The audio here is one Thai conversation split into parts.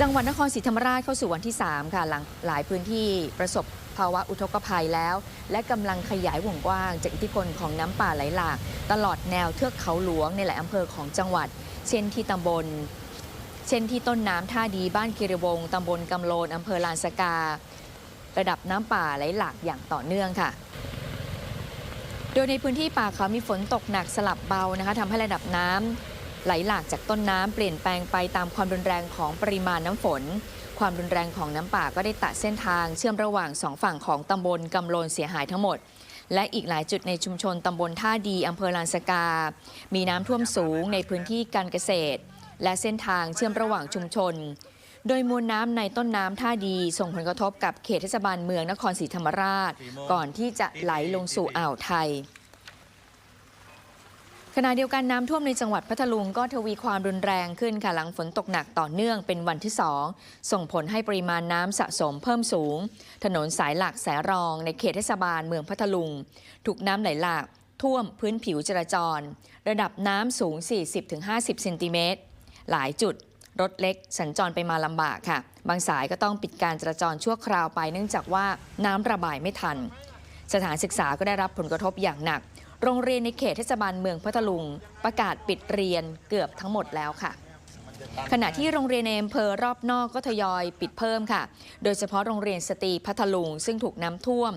จังหวัดนครศรีธรรมราชเข้าสู่วันที่ 3 ค่ะหลังหลายพื้นที่ประสบภาวะอุทกภัยแล้ว และกำลังขยายวงกว้างจากอิทธิพลของน้ำป่าไหลหลาก ตลอดแนวเทือกเขาหลวงในหลายอำเภอของจังหวัด เช่นที่ตำบล เช่นที่ต้นน้ำท่าดีบ้านกิริวงศ์ตำบลกำโลนอำเภอลานสกา ระดับน้ำป่าไหลหลากอย่างต่อเนื่องค่ะ โดยในพื้นที่ป่าเขามีฝนตกหนักสลับเบานะคะทำให้ระดับน้ำ ไหลหลากจากต้นน้ำเปลี่ยนแปลงไปตามความรุนแรงของปริมาณน้ำฝน ความรุนแรงของน้ำป่าก็ได้ตัดเส้นทาง เชื่อมระหว่างสองฝั่งของตำบลกำโลนเสียหายทั้งหมด และอีกหลายจุดในชุมชนตำบลท่าดีอำเภอลานสกา มีน้ำท่วมสูงในพื้นที่การเกษตร และเส้นทางเชื่อมระหว่างชุมชน โดยมวลน้ำในต้นน้ำท่าดีส่งผลกระทบกับเขตเทศบาลเมืองนครศรีธรรมราช ก่อนที่จะไหลลงสู่อ่าวไทย ขณะเดียวกันน้ำท่วมในจังหวัดพัทลุงก็ทวีความรุนแรงขึ้นค่ะหลังฝนตกหนักต่อเนื่องเป็นวันที่ 2 ส่งผลให้ปริมาณน้ำสะสมเพิ่มสูง ถนนสายหลักสายรองในเขตเทศบาลเมืองพัทลุง ถูกน้ำไหลหลากท่วมพื้นผิวจราจร ระดับน้ำสูง 40-50 เซนติเมตร หลายจุดรถเล็กสัญจรไปมาลำบากค่ะ บางสายก็ต้องปิดการจราจรชั่วคราวไปเนื่องจากว่าน้ำระบายไม่ทัน สถานศึกษาก็ได้รับผลกระทบอย่างหนัก โรงเรียนในเขตเทศบาลเมืองพัทลุง ประกาศปิดเรียนเกือบทั้งหมดแล้วค่ะ ขณะที่โรงเรียนในอำเภอรอบนอกก็ทยอยปิดเพิ่มค่ะ โดยเฉพาะโรงเรียนสตรีพัทลุง ซึ่งถูกน้ำท่วม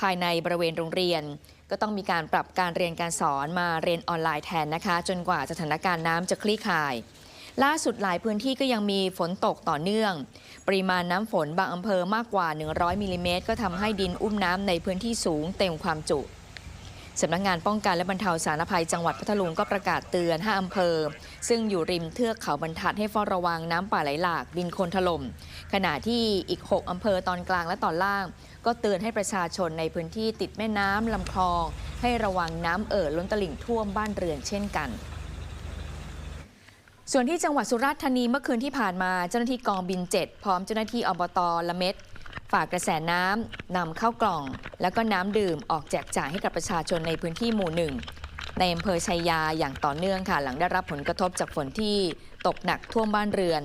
ภายในบริเวณโรงเรียน ก็ต้องมีการปรับการเรียนการสอนมาเรียนออนไลน์แทนนะคะ จนกว่าสถานการณ์น้ำจะคลี่คลาย ล่าสุดหลายพื้นที่ก็ยังมีฝนตกต่อเนื่อง ปริมาณน้ำฝนบางอำเภอมากกว่า 100มิลลิเมตรก็ทำให้ดินอุ้มน้ำในพื้นที่สูงเต็มความจุสำนักงานป้องกันและบรรเทาสาธารณภัยจังหวัดพัทลุงก็ประกาศเตือน 5 อำเภอ ซึ่งอยู่ริมเทือกเขาบรรทัดให้เฝ้าระวังน้ำป่าไหลหลาก ดินโคลนถล่ม ขณะที่อีก 6 อำเภอตอนกลางและตอนล่าง ก็เตือนให้ประชาชนในพื้นที่ติดแม่น้ำลำคลอง ให้ระวังน้ำเอ่อล้นตลิ่งท่วมบ้านเรือนเช่นกัน ส่วนที่จังหวัดสุราษฎร์ธานีเมื่อคืนที่ผ่านมาเจ้าหน้าที่กองบิน 7 พร้อมเจ้าหน้าที่อบตละเม็ดฝากกระแสน้ำนำเข้ากล่อง แล้วก็น้ำดื่มออกแจกจ่ายให้กับประชาชนในพื้นที่หมู่หนึ่ง ในอำเภอชัยยาอย่างต่อเนื่องค่ะ หลังได้รับผลกระทบจากฝนที่ตกหนักท่วมบ้านเรือน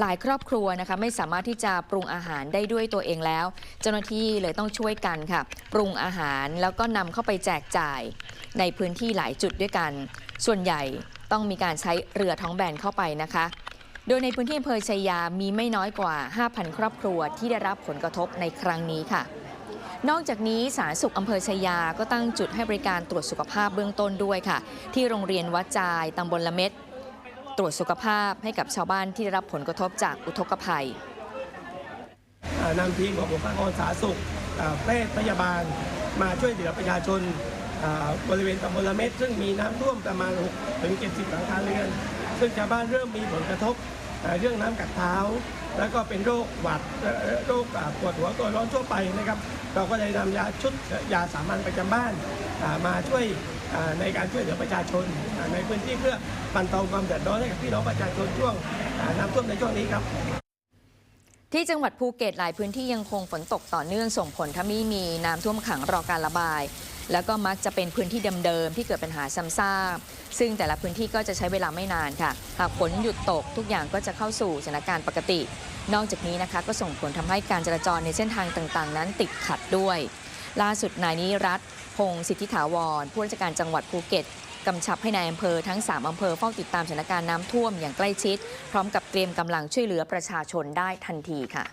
หลายครอบครัวนะคะไม่สามารถที่จะปรุงอาหารได้ด้วยตัวเองแล้ว เจ้าหน้าที่เลยต้องช่วยกันค่ะ ปรุงอาหารแล้วก็นำเข้าไปแจกจ่ายในพื้นที่หลายจุดด้วยกัน ส่วนใหญ่ต้องมีการใช้เรือท้องแบนเข้าไปนะคะ โดยในพื้นที่อำเภอชัยยามีไม่น้อยกว่า 5,000 ครอบครัวที่ได้รับผลกระทบในครั้งนี้ค่ะ นอกจากนี้สาธารณสุขอำเภอชัยาก็ตั้งจุดให้บริการตรวจสุขภาพเบื้องต้นด้วยค่ะ ที่โรงเรียนวัดจายตำบลละเม็ดตรวจสุขภาพให้กับชาวบ้านที่ได้รับผลกระทบจากอุทกภัยอ่านำทีมของบุคลากรสาธารณสุขแพทย์พยาบาลมาช่วยเหลือประชาชนบริเวณตำบลละเม็ดซึ่งมีน้ำท่วมประมาณ6ถึง70หลังคาเรือน ซึ่งชาวบ้านเริ่มมีผลกระทบ เรื่องน้ำกัดเท้า แล้วก็เป็นโรคหวัดโรคปวดหัวตัวร้อนทั่วไปนะครับ เราก็เลยนำยาชุดยาสามัญประจำบ้านมาช่วยในการช่วยเหลือประชาชนในพื้นที่เพื่อบรรเทาความเดือดร้อนให้กับพี่น้องประชาชนช่วงน้ำท่วมในช่วงนี้ครับที่จังหวัดภูเก็ตหลายพื้นที่ยังคงฝนตกต่อเนื่องส่งผลทำให้มีน้ำท่วมขังรอการระบาย แล้วก็มักจะเป็นพื้นที่เดิมๆที่เกิดปัญหาซ้ำซากซึ่งแต่ละพื้นที่ก็จะใช้เวลาไม่นานค่ะ หากฝนหยุดตกทุกอย่างก็จะเข้าสู่สถานการณ์ปกติ นอกจากนี้นะคะก็ส่งผลทำให้การจราจรในเส้นทางต่างๆ นั้นติดขัดด้วย ล่าสุดนายนิรัตพงศิทธิถาวรผู้ราชการจังหวัดภูเก็ตกำชับให้นายอำเภอทั้ง 3 อำเภอเฝ้าติดตามสถานการณ์น้ำท่วมอย่างใกล้ชิด พร้อมกับเตรียมกำลังช่วยเหลือประชาชนได้ทันทีค่ะ